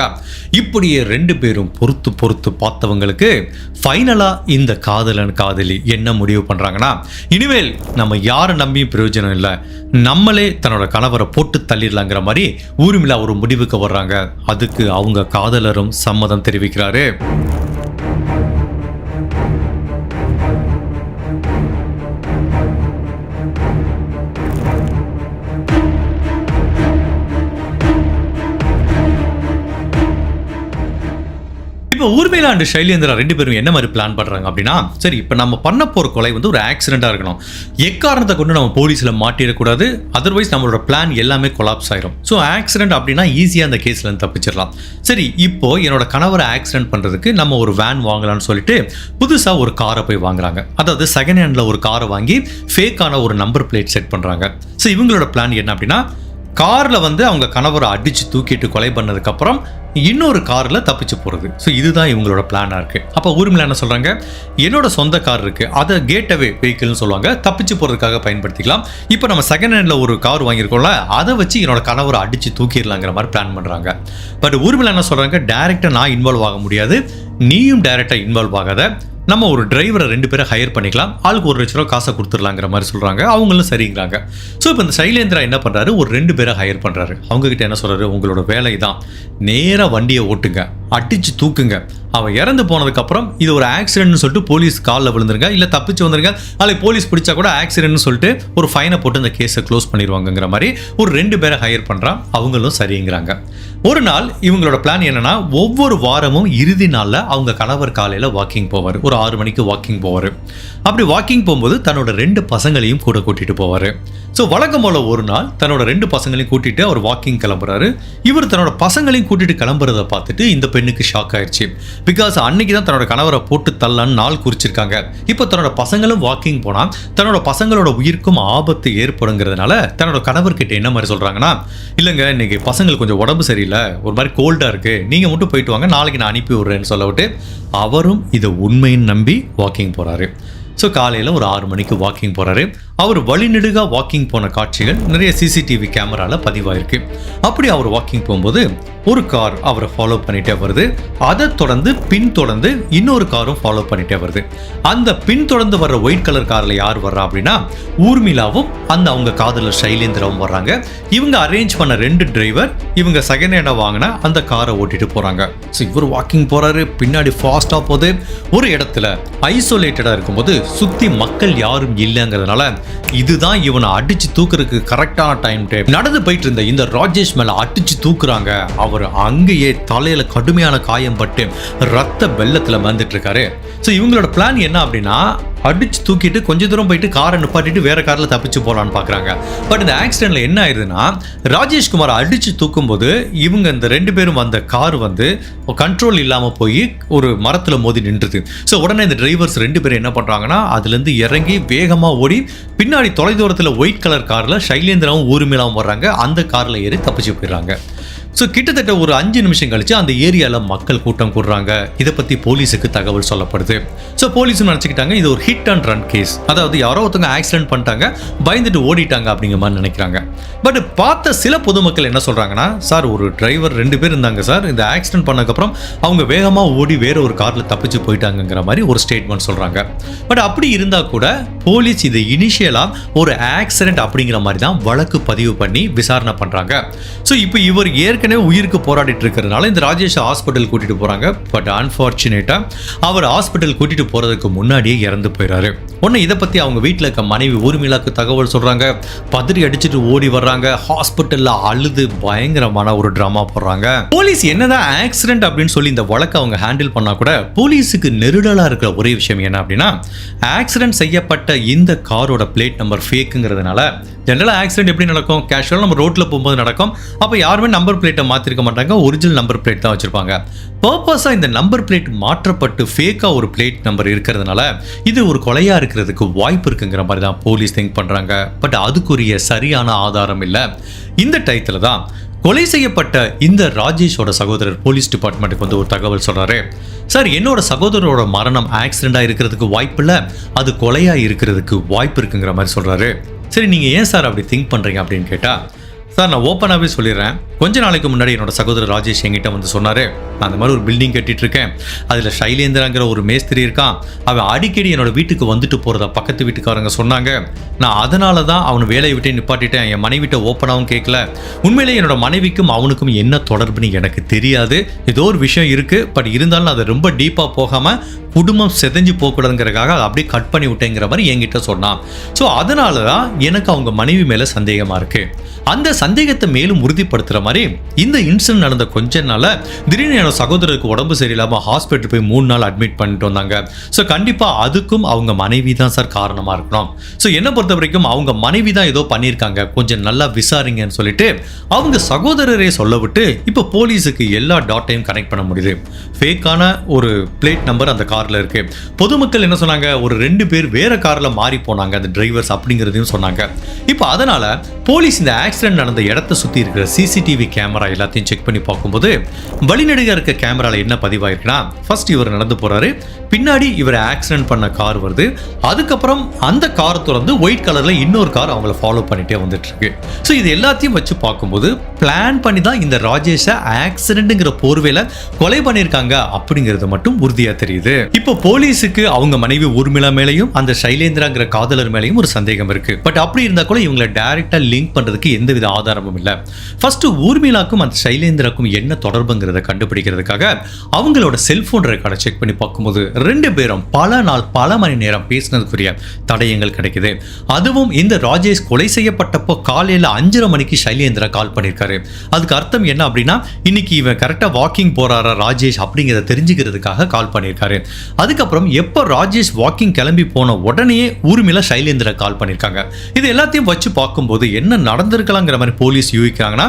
இப்படியே ரெண்டு பேரும் பொறுத்து பொறுத்து பார்த்தவங்களுக்கு ஃபைனலாக இந்த காதலன் காதலி என்ன முடிவு பண்ணுறாங்கன்னா இனிமேல் நம்ம யாரை நம்பியும் பிரயோஜனம் இல்லை நம்மளே தன்னோட கணவரை போட்டு தள்ளிடலாங்கிற மாதிரி ஊர்மிளா ஒரு முடிவுக்கு வர்றாங்க. அதுக்கு அவங்க காதலரும் சம்மதம் தெரிவிக்கிறாரு. இப்போ ஊர்மேலா அண்ட் சைலேந்திரா ரெண்டு பேரும் என்ன மாதிரி பிளான் பண்ணுறாங்க அப்படின்னா சரி இப்போ நம்ம பண்ண போகிற கொலை வந்து ஒரு ஆக்சிடெண்ட்டாக இருக்கணும். எக்காரணத்தை கொண்டு நம்ம போலீஸில் மாட்டிடக்கூடாது? அதர்வைஸ் நம்மளோட பிளான் எல்லாமே கொலாப்ஸ் ஆயிரும். ஸோ ஆக்சிடென்ட் அப்படின்னா ஈஸியாக அந்த கேஸில் இருந்து தப்பிச்சிடலாம். சரி இப்போ என்னோட கணவரை ஆக்சிடென்ட் பண்ணுறதுக்கு நம்ம ஒரு வேன் வாங்கலாம்னு சொல்லிட்டு புதுசாக ஒரு காரை போய் வாங்குறாங்க. அதாவது செகண்ட் ஹேண்டில் ஒரு காரை வாங்கி ஃபேக்கான ஒரு நம்பர் பிளேட் செட் பண்ணுறாங்க ஸோ இவங்களோட பிளான் என்ன அப்படின்னா காரில் வந்து அவங்க கணவரை அடித்து தூக்கிட்டு கொலை பண்ணதுக்கப்புறம் இன்னொரு காரில் தப்பிச்சு போகிறது ஸோ இதுதான் இவங்களோட பிளானாக இருக்குது அப்போ ஊர்மிளா என்ன சொல்கிறாங்க என்னோட சொந்த கார் இருக்குது அதை கேட்டவே வெஹிக்கிள்னு சொல்லுவாங்க. தப்பிச்சு போகிறதுக்காக பயன்படுத்திக்கலாம். இப்போ நம்ம செகண்ட் ஹேண்டில் ஒரு கார் வாங்கியிருக்கோம்ல அதை வச்சு என்னோட கணவரை அடித்து தூக்கிடலாங்கிற மாதிரி பிளான் பண்ணுறாங்க பட் ஊர்மிளா என்ன சொல்கிறாங்க டேரெக்டாக நான் இன்வால்வ் ஆக முடியாது. நீயும் டேரெக்டாக இன்வால்வ் ஆகாத. நம்ம ஒரு டிரைவரை ரெண்டு பேரை ஹையர் பண்ணிக்கலாம். ஆளுக்கு ஒரு லட்ச ரூபா காசை கொடுத்துடலாங்கிற மாதிரி சொல்கிறாங்க அவங்களும் சரிங்கிறாங்க. ஸோ இப்போ இந்த சைலேந்திரா என்ன பண்ணுறாரு ஒரு ரெண்டு பேரை ஹையர் பண்ணுறாரு அவங்ககிட்ட என்ன சொல்கிறாரு உங்களோட வேலை தான் நேராக வண்டியை ஓட்டுங்க. அடிச்சு தூக்குங்க. அவன் இறந்து போனதுக்கப்புறம் இது ஒரு ஆக்சிடென்ட்னு சொல்லிட்டு போலீஸ் காலில் விழுந்துருங்க. இல்லை தப்பிச்சு வந்துருங்க. நாளைக்கு போலீஸ் பிடிச்சா கூட ஆக்சிடென்ட்னு சொல்லிட்டு ஒரு ஃபைனை போட்டு இந்த கேஸை க்ளோஸ் பண்ணிடுவாங்கங்கிற மாதிரி ஒரு ரெண்டு பேரை ஹையர் பண்ணுறான் அவங்களும் சரிங்கிறாங்க. ஒரு நாள் இவங்களோட பிளான் என்னன்னா ஒவ்வொரு வாரமும் இறுதி நாளில் அவங்க கணவர் காலையில் வாக்கிங் போவார். ஒரு ஆறு மணிக்கு வாக்கிங் போவார். அப்படி வாக்கிங் போகும்போது தன்னோட ரெண்டு பசங்களையும் கூட கூட்டிட்டு போவார். ஸோ வழக்கம் போல ஒரு நாள் தன்னோட ரெண்டு பசங்களையும் கூட்டிட்டு அவர் வாக்கிங் கிளம்புறாரு. இவர் தன்னோட பசங்களையும் கூட்டிட்டு கிளம்புறத பார்த்துட்டு இந்த பெண்ணுக்கு ஷாக் ஆயிடுச்சு. பிகாஸ் அன்னைக்கு தான் தன்னோட கணவரை போட்டு தள்ளான்னு நாள் குறிச்சிருக்காங்க. இப்போ தன்னோட பசங்களும் வாக்கிங் போனால் தன்னோட பசங்களோட உயிருக்கும் ஆபத்து ஏற்படுங்கிறதுனால தன்னோட கணவர்கிட்ட என்ன மாதிரி சொல்கிறாங்கன்னா இல்லைங்க இன்னைக்கு பசங்களுக்கு கொஞ்சம் உடம்பு சரியில்லை. ஒரு மாதிரி கோல்டா இருக்கு. நீங்க மட்டும் போயிட்டு வாங்க நாளைக்கு நான் அனுப்பி விட்றேன்னு சொல்ல விட்டு அவரும் இதை உண்மைன்னு நம்பி வாக்கிங் போறாரு. ஸோ காலையில் ஒரு ஆறு மணிக்கு வாக்கிங் போகிறாரு அவர் வழிநெடுக வாக்கிங் போன காட்சிகள் நிறைய சிசிடிவி கேமராவில் பதிவாயிருக்கு. அப்படி அவர் வாக்கிங் போகும்போது ஒரு கார் அவரை ஃபாலோ பண்ணிட்டே வருது. அதை தொடர்ந்து பின் தொடர்ந்து இன்னொரு காரும் ஃபாலோ பண்ணிட்டே வருது. அந்த பின் தொடர்ந்து வர்ற ஒயிட் கலர் காரில் யார் வர்றா அப்படின்னா ஊர்மிளாவும் அந்த அவங்க காதலர் சைலேந்திராவும் வர்றாங்க. இவங்க அரேஞ்ச் பண்ண ரெண்டு டிரைவர் இவங்க செகண்ட் ஹேண்டாக வாங்கின அந்த காரை ஓட்டிட்டு போகிறாங்க ஸோ இவர் வாக்கிங் போகிறாரு பின்னாடி ஃபாஸ்ட்டாக போகுது. ஒரு இடத்துல ஐசோலேட்டடாக இருக்கும்போது சுற்றி மக்கள் யாரும் இல்லைங்கிறதுனால இதுதான் இவனை அடிச்சு தூக்குறதுக்கு கரெக்டான டைம் டேப் நடந்து போயிட்டு இருந்த இந்த ராஜேஷ் மேல அடிச்சு தூக்குறாங்க. அவர் அங்கேயே தலையில கடுமையான காயம் பட்டு ரத்த வெள்ளத்துல வந்துட்டு இருக்காரு. ஸோ இவங்களோட பிளான் என்ன அப்படின்னா அடிச்சு தூக்கிட்டு கொஞ்ச தூரம் போயிட்டு காரை நிப்பாட்டிட்டு வேற காரில் தப்பிச்சு போலான்னு பாக்குறாங்க. பட் இந்த ஆக்சிடென்ட்ல என்ன ஆயிருதுன்னா ராஜேஷ்குமார் அடிச்சு தூக்கும்போது இவங்க இந்த ரெண்டு பேரும் வந்த கார் வந்து கண்ட்ரோல் இல்லாம போய் ஒரு மரத்துல மோதி நின்றுது. ஸோ உடனே இந்த டிரைவர்ஸ் ரெண்டு பேரும் என்ன பண்றாங்கன்னா அதுல இருந்து இறங்கி வேகமா ஓடி பின்னாடி தொலைதூரத்தில் ஒயிட் கலர் காரில் சைலேந்திராவும் ஊர்மிளாவும் வர்றாங்க. அந்த காரில் ஏறி தப்பிச்சு போயிடுறாங்க. ஸோ கிட்டத்தட்ட ஒரு அஞ்சு நிமிஷம் கழிச்சு அந்த ஏரியாவில் மக்கள் கூட்டம் கூடுறாங்க. இதை பற்றி போலீஸுக்கு தகவல் சொல்லப்படுது. ஸோ போலீஸும் நினச்சிக்கிட்டாங்க இது ஒரு ஹிட் அண்ட் ரன் கேஸ் அதாவது யாரோ ஒருத்தவங்க ஆக்சிடென்ட் பண்ணிட்டாங்க பயந்துட்டு ஓடிட்டாங்க அப்படிங்கிற மாதிரி நினைக்கிறாங்க. பட் பார்த்த சில பொதுமக்கள் என்ன சொல்கிறாங்கன்னா சார் ஒரு டிரைவர் ரெண்டு பேர் இருந்தாங்க சார். இந்த ஆக்சிடென்ட் பண்ணதுக்கப்புறம் அவங்க வேகமாக ஓடி வேற ஒரு காரில் தப்பிச்சு போயிட்டாங்கங்கிற மாதிரி ஒரு ஸ்டேட்மெண்ட் சொல்கிறாங்க பட் அப்படி இருந்தால் கூட போலீஸ் இதை இனிஷியலாக ஒரு ஆக்சிடென்ட் அப்படிங்கிற மாதிரி தான் வழக்கு பதிவு பண்ணி விசாரணை பண்ணுறாங்க ஸோ இப்போ இவர் ஏற்கனவே உயிருக்கு போராடிட்டு இருக்கிறதுனால இந்த ராஜேஷ் ஹாஸ்பிட்டல் கூட்டிட்டு போறாங்க. பட் அன்ஃபார்ச்சுனேட்டா அவர் ஹாஸ்பிட்டல் கூட்டிட்டு போறதுக்கு முன்னாடியே இறந்து போயிறாரு. உடனே இதை பத்தி அவங்க வீட்டில் இருக்க மனைவி ஊர்மிளாக்கு தகவல் சொல்றாங்க. பதறி அடிச்சுட்டு ஓடி வர்றாங்க. ஹாஸ்பிட்டல்ல அழுது பயங்கரமான ஒரு ட்ராமா போடுறாங்க. போலீஸ் என்னதான் ஆக்சிடென்ட் அப்படின்னு சொல்லி இந்த வழக்கை அவங்க ஹேண்டில் பண்ணா கூட போலீஸுக்கு நெருடலா இருக்கிற ஒரே விஷயம் என்ன அப்படின்னா ஆக்சிடென்ட் செய்யப்பட்ட இந்த காரோட பிளேட் நம்பர் ஃபேக்குங்கிறதுனால ஜென்ரலாக ஆக்சிடென்ட் எப்படி நடக்கும்? கேஷுவலாக நம்ம ரோட்டில் போகும்போது நடக்கும். அப்போ யாருமே நம்பர் பிளேட்டை மாற்றிருக்க மாட்டாங்க ஒரிஜினல் நம்பர் பிளேட் தான் வச்சுருப்பாங்க. பர்பஸாக இந்த நம்பர் பிளேட் மாற்றப்பட்டு ஃபேக்காக ஒரு பிளேட் நம்பர் இருக்கிறதுனால இது ஒரு கொலையாக இருக்கிறதுக்கு வாய்ப்பு இருக்குங்கிற மாதிரி தான் போலீஸ் திங்க் பண்ணுறாங்க பட் அதுக்குரிய சரியான ஆதாரம் இல்லை. இந்த டயத்தில் தான் கொலை செய்யப்பட்ட இந்த ராஜேஷோட சகோதரர் போலீஸ் டிபார்ட்மெண்ட்டுக்கு வந்து ஒரு தகவல் சொல்றாரு. சார் என்னோட சகோதரரோட மரணம் ஆக்சிடெண்ட்டாக இருக்கிறதுக்கு வாய்ப்பு இல்லை அது கொலையா இருக்கிறதுக்கு வாய்ப்பு இருக்குங்கிற மாதிரி சொல்றாரு. சரி நீங்க ஏன் சார் அப்படி திங்க் பண்றீங்க அப்படின்னு கேட்டால் சார் நான் ஓப்பனாகவே சொல்லிடுறேன். கொஞ்ச நாளைக்கு முன்னாடி என்னோட சகோதரர் ராஜேஷ் என்கிட்ட வந்து சொன்னார் நான் அந்த மாதிரி ஒரு பில்டிங் கட்டிட்டு இருக்கேன் அதில் சைலேந்திராங்கிற ஒரு மேஸ்திரி இருக்கான். அவன் அடிக்கடி என்னோட வீட்டுக்கு வந்துட்டு போகிறதா பக்கத்து வீட்டுக்காரங்க சொன்னாங்க. நான் அதனால தான் அவன் வேலையை விட்டே நிப்பாட்டிட்டேன். என் மனைவிட்ட ஓப்பனாகவும் கேட்கல உண்மையிலே என்னோட மனைவிக்கும் அவனுக்கும் என்ன தொடர்புன்னு எனக்கு தெரியாது. ஏதோ ஒரு விஷயம் இருக்குது பட் இருந்தாலும் அதை ரொம்ப டீப்பாக போகாமல் குடும்பம் செதஞ்சு போகக்கூடாதுங்கிறதுக்காக அதை அப்படியே கட் பண்ணி விட்டேங்கிற மாதிரி என்கிட்ட சொன்னான். ஸோ அதனால தான் எனக்கு அவங்க மனைவி மேலே சந்தேகமாக இருக்குது அந்த சந்தேகத்தை மேலும் உறுதிப்படுத்துற மாதிரி இந்த இன்சிடென்ட் நடந்த கொஞ்ச நாள்ல திடீர்னு என்னோட சகோதரருக்கு உடம்பு சரியில்லாமல் ஹாஸ்பிட்டல் போய் மூணு நாள் அட்மிட் பண்ணிட்டு வந்தாங்க. ஸோ கண்டிப்பாக அதுக்கும் அவங்க மனைவி தான் சார் காரணமாக இருக்கணும். ஸோ என்னை பொறுத்த வரைக்கும் அவங்க மனைவி தான் ஏதோ பண்ணியிருக்காங்க. கொஞ்சம் நல்லா விசாரிங்கன்னு சொல்லிட்டு அவங்க சகோதரரே சொல்ல விட்டு இப்போ போலீஸுக்கு எல்லா டாட்டையும் கனெக்ட் பண்ண முடியுது. ஃபேக்கான ஒரு பிளேட் நம்பர் அந்த கார்ல இருக்கு. பொதுமக்கள் என்ன சொன்னாங்க? ஒரு ரெண்டு பேர் வேற கார்ல மாறி போனாங்க. அந்த டிரைவர்ஸ் அப்படிங்கிறதையும் சொன்னாங்க. இப்போ அதனால போலீஸ் இந்த ஆக்சிடென்ட் நடந்த நடந்த இடத்த சுற்றி இருக்கிற சிசிடிவி கேமரா எல்லாத்தையும் செக் பண்ணி பார்க்கும்போது வழிநடுக இருக்க கேமராவில் என்ன பதிவாயிருக்குன்னா ஃபர்ஸ்ட் இவர் நடந்து போறாரு பின்னாடி இவர் ஆக்சிடென்ட் பண்ண கார் வருது அதுக்கப்புறம் அந்த கார் திறந்து ஒயிட் கலர்ல இன்னொரு கார் அவங்கள ஃபாலோ பண்ணிட்டே வந்துட்டுருக்கு. ஸோ இது எல்லாத்தையும் வச்சு பார்க்கும்போது பிளான் பண்ணி தான் இந்த ராஜேஷை ஆக்சிடென்ட்ங்கிற போர்வையில கொலை பண்ணியிருக்காங்க அப்படிங்கிறது மட்டும் உறுதியா தெரியுது. இப்போ போலீஸுக்கு அவங்க மனைவி ஊர்மிளா மேலேயும் அந்த சைலேந்திராங்கிற காதலர் மேலேயும் ஒரு சந்தேகம் இருக்கு. பட் அப்படி இருந்தால் கூட இவங்களை டைரக்டா லிங்க் பண்ணுறதுக்கு எந்தவித ஆதாரமும் இல்லை. ஃபஸ்ட்டு ஊர்மிளாக்கும் அந்த சைலேந்திராக்கும் என்ன தொடர்புங்கிறத கண்டுபிடிக்கிறதுக்காக அவங்களோட செல்ஃபோன் ரெக்கார்டை செக் பண்ணி பார்க்கும்போது ரெண்டு பேரும் பல நாள் பல மணி நேரம் பேசினதுக்குரிய தடயங்கள் கிடைக்குது. அதுவும் இந்த ராஜேஷ் கொலை செய்யப்பட்டப்போ காலையில் அஞ்சரை மணிக்கு சைலேந்திரா கால் பண்ணியிருக்காரு. அதுக்கு அர்த்தம் என்ன அப்படின்னா இன்னைக்கு இவன் கரெக்டாக வாக்கிங் போறாரா ராஜேஷ் அப்படிங்கிறத தெரிஞ்சுக்கிறதுக்காக கால் பண்ணியிருக்காரு. அதுக்கப்புறம் எப்போ ராஜேஷ் வாக்கிங் கிளம்பி போன உடனே ஊர்மிளா சைலேந்திரா கால் பண்ணியிருக்காங்க. இது எல்லாத்தையும் வச்சு பார்க்கும்போது என்ன நடந்திருக்கலாங்கிற மாதிரி போலீஸ் யூகிக்கிறாங்கன்னா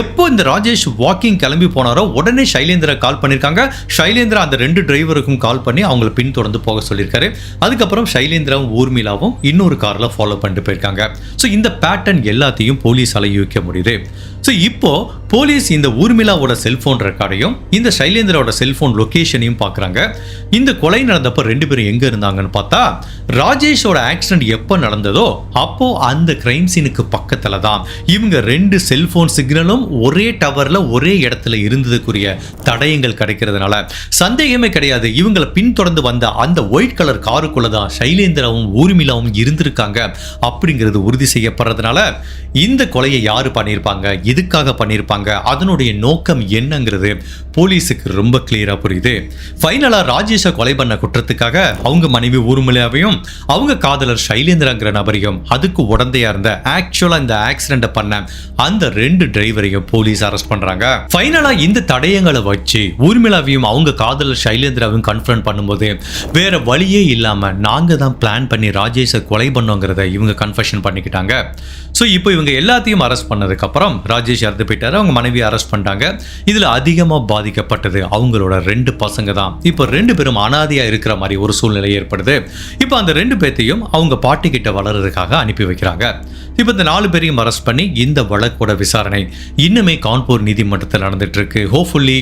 எப்போ இந்த ராஜேஷ் வாக்கிங் கிளம்பி போனாரோ உடனே சைலேந்திரா கால் பண்ணியிருக்காங்க சைலேந்திரா அந்த ரெண்டு டிரைவருக்கும் கால் பண்ணி அவங்கள பின்தொடர்ந்து போக சொல்லியிருக்காரு. அதுக்கப்புறம் சைலேந்திராவும் ஊர்மிளாவும் இன்னொரு காரில் ஃபாலோ பண்ணிட்டு போயிருக்காங்க. ஸோ இந்த பேட்டர்ன் எல்லாத்தையும் போலீஸால் யூகிக்க முடியுது. ஸோ இப்போ போலீஸ் இந்த ஊர்மிளாவோட செல்போன் ரெக்கார்டையும் இந்த சைலேந்திராவோட செல்போன் லொகேஷனையும் பார்க்குறாங்க இந்த கொலை நடந்தப்போ ரெண்டு பேரும் எங்கே இருந்தாங்கன்னு பார்த்தா ராஜேஷோட ஆக்சிடென்ட் எப்போ நடந்ததோ அப்போ அந்த கிரைம் சீனுக்கு பக்கத்தில் தான். இவங்க ரெண்டு செல்போன் சிக்னலும் ஒரே டவரில் ஒரே இடத்துல இருந்ததுக்குரிய தடயங்கள் கிடைக்கிறதுனால. சந்தேகமே கிடையாது. இவங்களை பின்தொடர்ந்து வந்த அந்த ஒயிட் கலர் காருக்குள்ள தான் சைலேந்திராவும் ஊர்மிளாவும் இருந்திருக்காங்க அப்படிங்கிறது உறுதி செய்யப்படுறதுனால இந்த கொலையை யார் பண்ணியிருப்பாங்க? எதுக்காக பண்ணியிருப்பாங்க? அதனுடைய நோக்கம் என்னங்கிறது போலீஸுக்கு ரொம்ப கிளியராக புரியுது. ஃபைனலாக ராஜேஷை கொலை பண்ண குற்றத்துக்காக அவங்க மனைவி ஊர்மிளாவையும் அவங்க காதலர் சைலேந்திராங்கிற நபரையும் அதுக்கு உடந்தையா இருந்த ஆக்சுவலா இந்த ஆக்சிடென்ட் பண்ண அந்த ரெண்டு டிரைவரையும் போலீஸ் அரெஸ்ட் பண்றாங்க. ஃபைனலா இந்த தடயங்களை வச்சு ஊர்மிளாவையும் அவங்க காதலர் சைலேந்திராவையும் கன்ஃபர்ம் பண்ணும்போது வேற வழியே இல்லாம நாங்க தான் பிளான் பண்ணி ராஜேஷை கொலை பண்ணோங்கிறத இவங்க கன்ஃபெஷன் பண்ணிக்கிட்டாங்க. ஸோ இப்போ இவங்க எல்லாத்தையும் அரெஸ்ட் பண்ணதுக்கப்புறம் ராஜேஷ் இறந்து போயிட்டார். அவங்க மனைவி அரெஸ்ட் பண்ணிட்டாங்க. இதில் அதிகமாக பாதிக்கப்பட்டது அவங்களோட ரெண்டு பசங்க தான். இப்போ ரெண்டு பேரும் அனாதியாக இருக்கிற மாதிரி ஒரு சூழ்நிலை ஏற்படுது. இப்போ அந்த ரெண்டு பேர்த்தையும் அவங்க பாட்டி கிட்ட வளர்றதுக்காக அனுப்பி வைக்கிறாங்க. இப்போ இந்த நாலு பேரையும் அரெஸ்ட் பண்ணி இந்த வழக்கோட விசாரணை இன்னுமே கான்பூர் நீதிமன்றத்தில் நடந்துட்டு இருக்கு ஹோப்ஃபுல்லி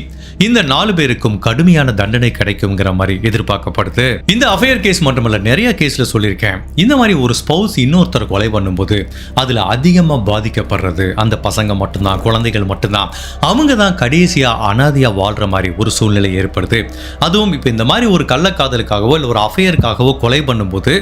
இந்த நாலு பேருக்கும் கடுமையான தண்டனை கிடைக்குங்கிற மாதிரி எதிர்பார்க்கப்படுது. இந்த அஃபையர் கேஸ் மட்டுமல்ல நிறைய கேஸ்ல சொல்லியிருக்கேன். இந்த மாதிரி ஒரு ஸ்பௌஸ் இன்னொருத்தர் கொலை பண்ணும்போது அதுல அதிகமா பாதிக்கப்படுறது அந்த பசங்க மட்டும்தான் குழந்தைகள் மட்டும்தான். அவங்க தான் கடைசியா அனாதியாக வாழ்ற மாதிரி ஒரு சூழ்நிலை ஏற்படுது. அதுவும் இப்போ இந்த மாதிரி ஒரு கள்ளக்காதலுக்காகவோ இல்லை ஒரு அஃபையருக்காகவோ கொலை பண்ணும்போது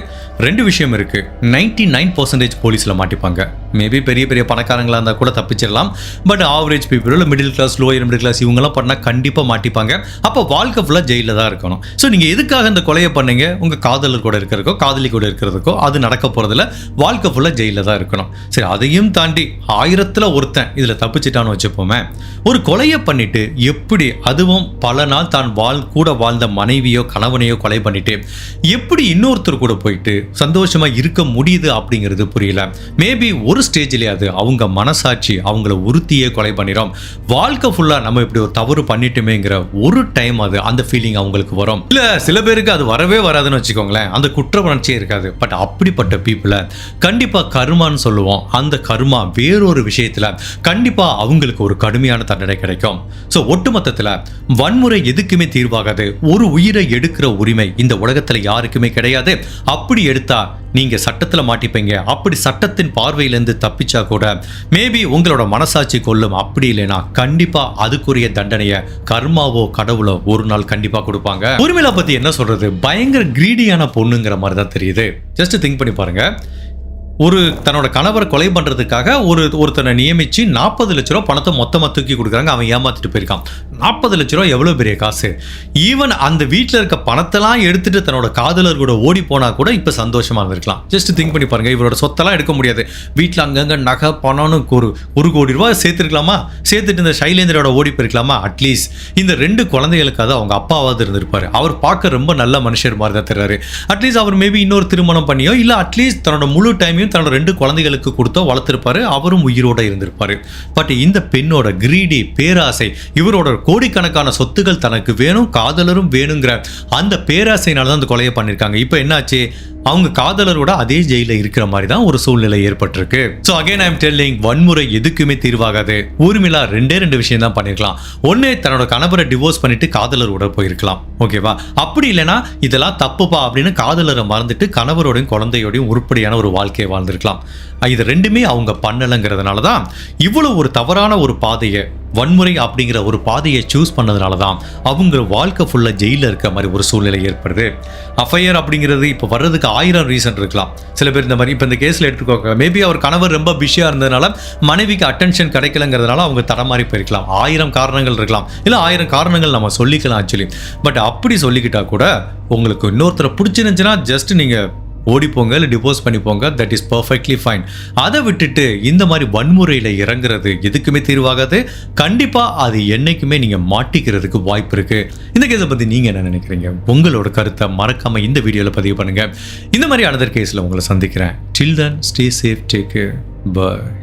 ரெண்டு விஷயம் இருக்கு. நைன்டி நைன் பர்சன்டேஜ் போலீஸ்ல மாட்டிப்பாங்க. மேபி பெரிய பெரிய பணக்காரங்களா இருந்தால் கூட தப்பிச்சிடலாம். பட் ஆவரேஜ் பீப்புள் இல்லை middle class lower middle class இவங்கெல்லாம் பண்ணால் கண்டிப்பாக மாட்டிப்பாங்க. அப்போ வாழ்க்கை ஃபுல்லாக ஜெயிலில் தான் இருக்கணும். ஸோ நீங்கள் எதுக்காக இந்த கொலையை பண்ணீங்க? உங்கள் காதலர் கூட இருக்கிறதுக்கோ காதலி கூட இருக்கிறதுக்கோ அது நடக்க போகிறதில்ல வாழ்க்கை ஃபுல்லாக ஜெயிலில் தான் இருக்கணும். சரி அதையும் தாண்டி ஆயிரத்தில் ஒருத்தன் இதில் தப்பிச்சிட்டான்னு வச்சுப்போமே. ஒரு கொலையை பண்ணிட்டு எப்படி அதுவும் பல நாள் தான் வாழ் கூட வாழ்ந்த மனைவியோ கணவனையோ கொலை பண்ணிட்டு எப்படி இன்னொருத்தர் கூட போயிட்டு சந்தோஷமா இருக்க முடியுது அப்படிங்கிறது புரியல. மேபி ஒரு ஸ்டேஜ்லயாவது அவங்க மனசாட்சி அவங்கள உறுத்தியே கொலை பண்ணிடும் வாழ்க்கை ஃபுல்லா நம்ம இப்படி ஒரு தவறு பண்ணிட்டுமேங்கிற ஒரு டைம் அது அந்த ஃபீலிங் அவங்களுக்கு வரும். இல்ல சில பேருக்கு அது வரவே வராதுன்னு வச்சுக்கோங்களேன். அந்த குற்ற உணர்ச்சியே இருக்காது. பட் அப்படிப்பட்ட பீப்புளை கண்டிப்பா கருமான்னு சொல்லுவோம். அந்த கருமா வேறொரு விஷயத்துல கண்டிப்பா அவங்களுக்கு ஒரு கடுமையான தண்டனை கிடைக்கும். ஸோ ஒட்டுமொத்தத்துல வன்முறை எதுக்குமே தீர்வாகாது. ஒரு உயிரை எடுக்கிற உரிமை இந்த உலகத்துல யாருக்குமே கிடையாது. அப்படி எடுத்தா நீங்க சட்டத்துல மாட்டிப்பீங்க. அப்படி சட்டத்தின் பார்வையிலேருந்து தப்பிச்சா கூட மேபி உங்களோட மனசாட்சி கொள்ளும் அப்படி இல்லைன்னா கண்டிப்பா அதுக்குரிய தண்டனையை கர்மாவோ கடவுளோ ஒரு நாள் கண்டிப்பா கொடுப்பாங்க. உரிமையில பத்தி என்ன சொல்றது? பயங்கர கிரீடியான பொண்ணுங்கிற மாதிரி தான் தெரியுது. ஜஸ்ட் திங்க் பண்ணி பாருங்க. ஒரு தன்னோட கணவரை கொலை பண்ணுறதுக்காக ஒரு ஒருத்தனை நியமிச்சு நாற்பது லட்ச ரூபா பணத்தை மொத்தமாக தூக்கி கொடுக்குறாங்க. அவன் ஏமாத்திட்டு போயிருக்கான். நாற்பது லட்ச ரூபா எவ்வளோ பெரிய காசு? ஈவன் அந்த வீட்டில் இருக்க பணத்தெல்லாம் எடுத்துட்டு தன்னோட காதலர் கூட ஓடி போனால் கூட இப்போ சந்தோஷமாக இருந்திருக்கலாம். ஜஸ்ட் திங்க் பண்ணி பாருங்கள் இவரோட சொத்தெல்லாம் எடுக்க முடியாது. வீட்டில் அங்கங்கே நகை பணம்னு ஒரு ஒரு கோடி ரூபா சேர்த்துருக்கலாமா? சேர்த்துட்டு இந்த சைலேந்திரோட ஓடி போயிருக்கலாமா? அட்லீஸ்ட் இந்த ரெண்டு குழந்தைகளுக்காவது அவங்க அப்பாவாவது இருந்திருப்பார். அவர் பார்க்க ரொம்ப நல்ல மனுஷர் மாதிரி தான் தெரிறாரு. அட்லீஸ்ட் அவர் மேபி இன்னொரு திருமணம் பண்ணியோ இல்லை அட்லீஸ்ட் தன்னோட முழு டைமையும் தன்னோட ரெண்டு குழந்தைகளுக்கு கொடுத்தோ வளர்த்திருப்பாரு அவரும் உயிரோட இருந்திருப்பாரு. பட் இந்த பெண்ணோட கிரீடி பேராசை இவரோட கோடிக்கணக்கான சொத்துக்கள் தனக்கு வேணும் காதலரும் வேணுங்கிற அந்த பேராசையினால தான் அந்த கொலையை பண்ணியிருக்காங்க இப்போ என்னாச்சு? அவங்க காதலரோட அதே ஜெயில இருக்கிற மாதிரி தான் ஒரு சூழ்நிலை ஏற்பட்டிருக்கு. ஸோ அகைன் ஐம் டெல்லிங் வன்முறை எதுக்குமே தீர்வாகாது. ஊர்மிளா ரெண்டே ரெண்டு விஷயம் தான் பண்ணிருக்கலாம். ஒன்று தன்னோட கணவரை டிவோர்ஸ் பண்ணிட்டு காதலரோட போயிருக்கலாம். ஓகேவா அப்படி இல்லைன்னா இதெல்லாம் தப்புப்பா அப்படின்னு காதலரை மறந்துட்டு கணவரோடையும் குழந்தையோடையும் உருப்படியான ஒரு வாழ்க்கையை வாழ்ந்திருக்கலாம். இது ரெண்டுமே அவங்க பண்ணலைங்கிறதுனால தான் இவ்வளோ ஒரு தவறான ஒரு பாதையை வன்முறை அப்படிங்கிற ஒரு பாதையை சூஸ் பண்ணதுனால தான் அவங்க வாழ்க்கை ஃபுல்லாக ஜெயிலில் இருக்க மாதிரி ஒரு சூழ்நிலை ஏற்படுது. அஃபையர் அப்படிங்கிறது இப்போ வர்றதுக்கு ஆயிரம் ரீசன் இருக்கலாம். சில பேர் இந்த மாதிரி இப்போ இந்த கேஸில் எடுத்துக்கோங்க மேபி அவர் கணவர் ரொம்ப பிஸியாக இருந்ததுனால மனைவிக்கு அட்டென்ஷன் கிடைக்கலங்கிறதுனால அவங்க தடமாறி போயிருக்கலாம். ஆயிரம் காரணங்கள் இருக்கலாம். இல்லை ஆயிரம் காரணங்கள் நம்ம சொல்லிக்கலாம் ஆக்சுவலி பட் அப்படி சொல்லிக்கிட்டா கூட உங்களுக்கு இன்னொருத்தரை பிடிச்சிருந்துச்சுன்னா ஜஸ்ட் நீங்கள் ஓடிப்போங்க இல்லை டிவோர்ஸ் பண்ணிப்போங்க தட் இஸ் பர்ஃபெக்ட்லி ஃபைன் அதை விட்டுட்டு இந்த மாதிரி வன்முறையில் இறங்குறது எதுக்குமே தீர்வாகாது. கண்டிப்பாக அது என்றைக்குமே நீங்கள் மாட்டிக்கிறதுக்கு வாய்ப்பு இருக்குது இந்த கேஸை பற்றி நீங்கள் என்ன நினைக்கிறீங்க? உங்களோட கருத்தை மறக்காமல் இந்த வீடியோவில் பதிவு பண்ணுங்கள் இந்த மாதிரி அனதர் கேஸில் உங்களை சந்திக்கிறேன். Till then stay safe take bye